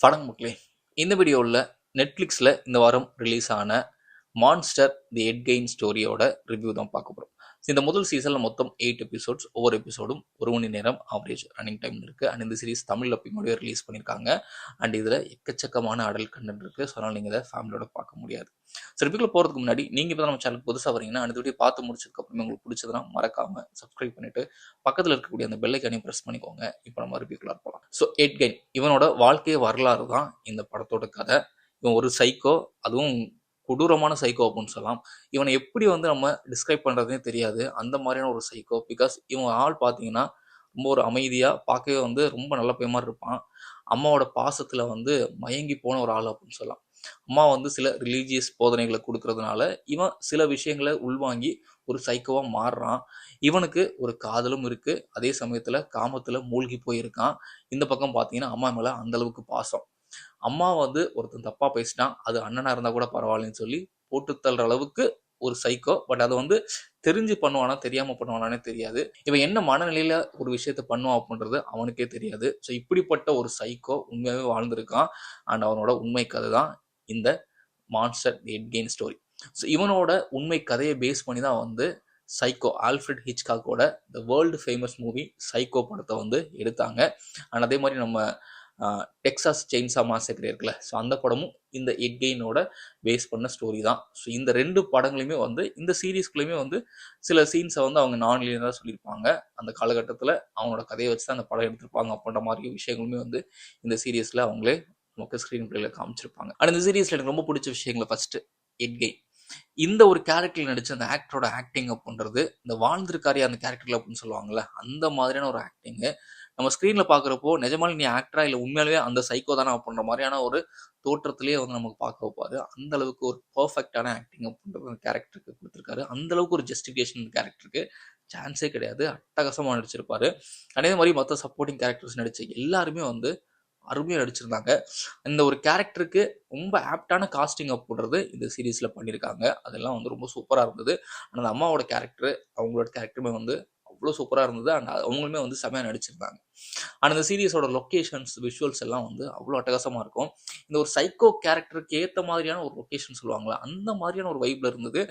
வணக்கம் மக்களே இந்த வீடியோவில் நெட்ஃப்ளிக்ஸில் இந்த வாரம் ரிலீஸ் ஆன மான்ஸ்டர் தி எட் கெயின் ஸ்டோரியோட ரிவ்யூ தான் பார்க்க போகிறோம் இந்த முதல் சீசனில் மொத்தம் எயிட் எபிசோட்ஸ் ஒவ்வொரு எபிசோடும் ஒரு மணி நேரம் ஆவரேஜ் ரன்னிங் டைம் இருக்குது அண்ட் இந்த சீரிஸ் தமிழ் அப்படிங்கூடவே ரிலீஸ் பண்ணியிருக்காங்க. அண்ட் இதில் எக்கச்சக்கமான அடல் கண்டென்ட் இருக்குது ஸோ அதனால் நீங்கள் இதை ஃபேமிலியோட பார்க்க முடியாது. ஸோ ரிவ்யூக்குள்ள போகிறதுக்கு முன்னாடி நீங்கள் இப்போ நம்ம சேனல் புதுசாக வரீங்கன்னா அந்த வீடியோ பார்த்து முடிச்சதுக்கப்புறமே உங்களுக்கு பிடிச்சதுன்னா மறக்காமல் சப்ஸ்கிரைப் பண்ணிவிட்டு பக்கத்தில் இருக்கக்கூடிய அந்த பெல்லைக்கானையும் ப்ரெஸ் பண்ணிக்கோங்க. இப்போ நம்ம ரிவ்யூக்குள்ள போகலாம் ஸோ எட் கெயின் இவனோட வாழ்க்கை வரலாறு தான் இந்த படத்தோட கதை. இவன் ஒரு சைக்கோ அதுவும் கொடூரமான சைக்கோ அப்படின்னு சொல்லலாம். இவனை எப்படி வந்து நம்ம டிஸ்கிரைப் பண்ணுறதுனே தெரியாது. அந்த மாதிரியான ஒரு சைக்கோ பிகாஸ் இவன் ஆள் பார்த்தீங்கன்னா ரொம்ப ஒரு அமைதியாக பார்க்கவே வந்து ரொம்ப நல்ல பையன் மாதிரி இருப்பான். அம்மாவோட பாசத்தில் வந்து மயங்கி போன ஒரு ஆள் அப்படின்னு சொல்லலாம். அம்மா வந்து சில ரிலீஜியஸ் போதனைகளை கொடுக்கறதுனால இவன் சில விஷயங்களை உள்வாங்கி ஒரு சைக்கோவாக மாறுறான். இவனுக்கு ஒரு காதலும் இருக்கு. அதே சமயத்தில் காமத்தில் மூழ்கி போயிருக்கான். இந்த பக்கம் பார்த்தீங்கன்னா அம்மா மேலே அந்த அளவுக்கு பாசம். அம்மா வந்து ஒருத்தன் தப்பா பேசிட்டான் அது அண்ணனா இருந்தா கூட பரவாயில்லன்னு சொல்லி போட்டு தள்ளுற அளவுக்கு ஒரு சைக்கோ பட் அது வந்து தெரிஞ்சு பண்ணுவானா தெரியாம பண்ணுவானானே தெரியாது. இவன் என்ன மனநிலையில ஒரு விஷயத்த பண்ணுவான் அப்படின்றது அவனுக்கே தெரியாது. ஸோ இப்படிப்பட்ட ஒரு சைக்கோ உண்மையாகவே வாழ்ந்திருக்கான். அண்ட் அவனோட உண்மை கதை தான் இந்த monster Ed Gein story so இவனோட உண்மை கதையை பேஸ் பண்ணி தான் வந்து Psycho Alfred ஹிச்காக்கோட the world famous movie Psycho படத்தை வந்து எடுத்தாங்க. அண்ட் அதே மாதிரி நம்ம டெக்ஸாஸ் செயின்ஸா மாசக்கர் இருக்குல்ல. ஸோ அந்த படமும் இந்த எட்கெயினோட பேஸ் பண்ண ஸ்டோரி தான். ஸோ இந்த ரெண்டு படங்களையுமே வந்து இந்த சீரீஸ்குள்ளேயுமே வந்து சில சீன்ஸை வந்து அவங்க நான் லீனராக சொல்லியிருப்பாங்க. அந்த காலகட்டத்தில் அவங்களோட கதையை வச்சு தான் அந்த படம் எடுத்திருப்பாங்க அப்படின்ற மாதிரி விஷயங்களுமே வந்து இந்த சீரீஸில் அவங்களே நமக்கு ஸ்க்ரீன் பிளேல காமிச்சிருப்பாங்க. அண்ட் இந்த சீரீஸில் எனக்கு ரொம்ப பிடிச்ச விஷயங்களை ஃபஸ்ட்டு எட்கெயின் இந்த ஒரு கேரக்டர் நடிச்ச அந்த ஆக்டரோட ஆக்டிங் அப்படின்றது இந்த வாழ்ந்திருக்காரியா அந்த கேரக்டர்ல அப்படின்னு சொல்லுவாங்கல்ல அந்த மாதிரியான ஒரு ஆக்டிங்கு நம்ம ஸ்க்ரீனில் பார்க்குறப்போ நிஜமாலே நீ ஆக்டரா இல்லை உண்மையாலே அந்த சைக்கோ தானே அப்படின்ற மாதிரியான ஒரு தோற்றத்திலேயே வந்து நமக்கு பார்க்க வைப்பாரு. அந்த அளவுக்கு ஒரு பர்ஃபெக்டான ஆக்டிங் அப்படின்றது கேரக்டருக்கு கொடுத்துருக்காரு. அந்த அளவுக்கு ஒரு ஜஸ்டிஃபிகேஷன் கேரக்டருக்கு சான்ஸே கிடையாது. அட்டகாசமாக நடிச்சிருப்பாரு. அதே மாதிரி மற்ற சப்போர்ட்டிங் கேரக்டர்ஸ் நடிச்ச எல்லாருமே வந்து அருமையாக நடிச்சிருந்தாங்க. இந்த ஒரு கேரக்டருக்கு ரொம்ப ஆப்டான காஸ்டிங் அப்படின்றது இந்த சீரீஸில் பண்ணியிருக்காங்க அதெல்லாம் வந்து ரொம்ப சூப்பராக இருந்தது. அந்த அம்மாவோட கேரக்டர் அவங்களோட கேரக்டருமே வந்து அவ்வளோ சூப்பராக இருந்தது. அண்ட் அவங்களுமே வந்து செமையாக நடிச்சிருந்தாங்க. அண்ட் அந்த சீரியஸோட லொக்கேஷன்ஸ் விஷுவல்ஸ் எல்லாம் வந்து அவ்வளோ அட்டகாசமாக இருக்கும். இந்த ஒரு சைக்கோ கேரக்டருக்கு ஏற்ற மாதிரியான ஒரு லொக்கேஷன் சொல்லுவாங்களா அந்த மாதிரியான ஒரு வைப்பில் இருந்தது.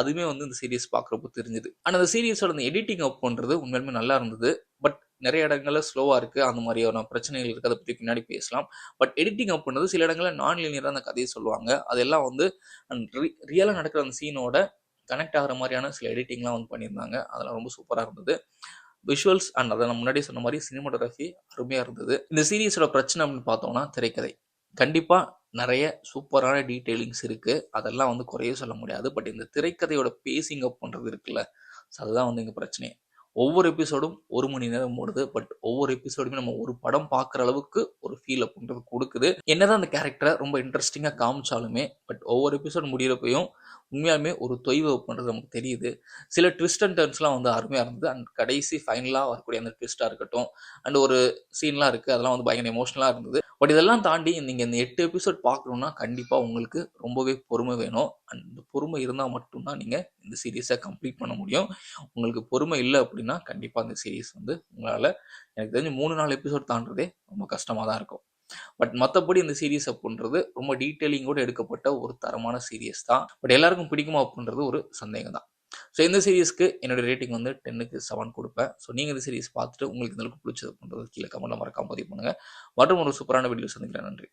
அதுவுமே வந்து இந்த சீரியஸ் பார்க்குறப்போ தெரிஞ்சுது. அண்ட் அந்த சீரியஸோட அந்த எடிட்டிங் அப் பண்ணுறது உண்மையுமே நல்லா இருந்தது. பட் நிறைய இடங்கள்ல ஸ்லோவாக இருக்குது அந்த மாதிரியான பிரச்சனைகள் இருக்குது அதை பற்றி பின்னாடி பேசலாம். பட் எடிட்டிங் அப் பண்ணது சில இடங்களில் நான் லீனியராக அந்த கதையை சொல்லுவாங்க. அதெல்லாம் வந்து ரியலாக நடக்கிற அந்த சீனோட கனெக்ட் ஆகிற மாதிரியான சில எடிட்டிங்லாம் வந்து பண்ணியிருந்தாங்க. அதெல்லாம் ரொம்ப சூப்பராக இருந்தது. விஷுவல்ஸ் அண்ட் அதை நான் முன்னாடி சொன்ன மாதிரி சினிமாட்டோகிராஃபி அருமையாக இருந்தது. இந்த சீரீஸோட பிரச்சனை அப்படின்னு பார்த்தோம்னா திரைக்கதை. கண்டிப்பாக நிறைய சூப்பரான டீட்டெயிலிங்ஸ் இருக்குது அதெல்லாம் வந்து குறைய சொல்ல முடியாது. பட் இந்த திரைக்கதையோட பேசிங் அப் பண்ணுறது இருக்குல்ல ஸோ அதுதான் வந்து இங்கே பிரச்சனையே ஒவ்வொரு எபிசோடும் ஒரு மணி நேரம் ஓடுது. பட் ஒவ்வொரு எபிசோடுமே நம்ம ஒரு படம் பார்க்குற அளவுக்கு ஒரு ஃபீல் அப்படின்றது கொடுக்குது. என்னதான் அந்த கேரக்டரை ரொம்ப இன்ட்ரெஸ்டிங்காக காமிச்சாலுமே பட் ஒவ்வொரு எபிசோடு முடிகிறப்பையும் உண்மையாலுமே ஒரு தொய்வு பண்ணுறது நமக்கு தெரியுது. சில ட்விஸ்ட் அண்ட் டர்ன்ஸ்லாம் வந்து அருமையாக இருந்தது. அண்ட் கடைசி ஃபைனலாக வரக்கூடிய அந்த ட்விஸ்ட்டாக இருக்கட்டும் அண்ட் ஒரு சீன்லாம் இருக்குது அதெல்லாம் வந்து பயங்கர எமோஷனலாக இருந்தது. பட் இதெல்லாம் தாண்டி நீங்கள் இந்த எட்டு எபிசோட் பார்க்கணுன்னா கண்டிப்பாக உங்களுக்கு ரொம்பவே பொறுமை வேணும். அண்ட் இந்த பொறுமை இருந்தால் மட்டும்தான் நீங்கள் இந்த சீரீஸை கம்ப்ளீட் பண்ண முடியும். உங்களுக்கு பொறுமை இல்லை அப்படின்னா கண்டிப்பாக இந்த சீரீஸ் வந்து உங்களால் எனக்கு தெரிஞ்சு மூணு நாலு எபிசோட் தாண்டதே ரொம்ப கஷ்டமாக தான் இருக்கும். பட் மற்றபடி இந்த சீரியஸ் அப்படின்றது ரொம்ப டீட்டெயிலிங்கோடு எடுக்கப்பட்ட ஒரு தரமான சீரியஸ் தான். பட் எல்லாருக்கும் பிடிக்குமா அப்படின்றது ஒரு சந்தேகம் தான் ஸோ இந்த சீரியஸ்க்கு என்னோட ரேட்டிங் வந்து டென்னுக்கு செவன் கொடுப்பேன். ஸோ நீங்கள் இந்த சீரிஸ் பார்த்துட்டு உங்களுக்கு இந்த அளவுக்கு பிடிச்சது அப்படின்றது கீழே கமெண்ட்டில் மறக்காம பதிவு பண்ணுங்கள் மற்றும் ஒரு சூப்பரான வீடியோ சந்திக்கிறேன். நன்றி.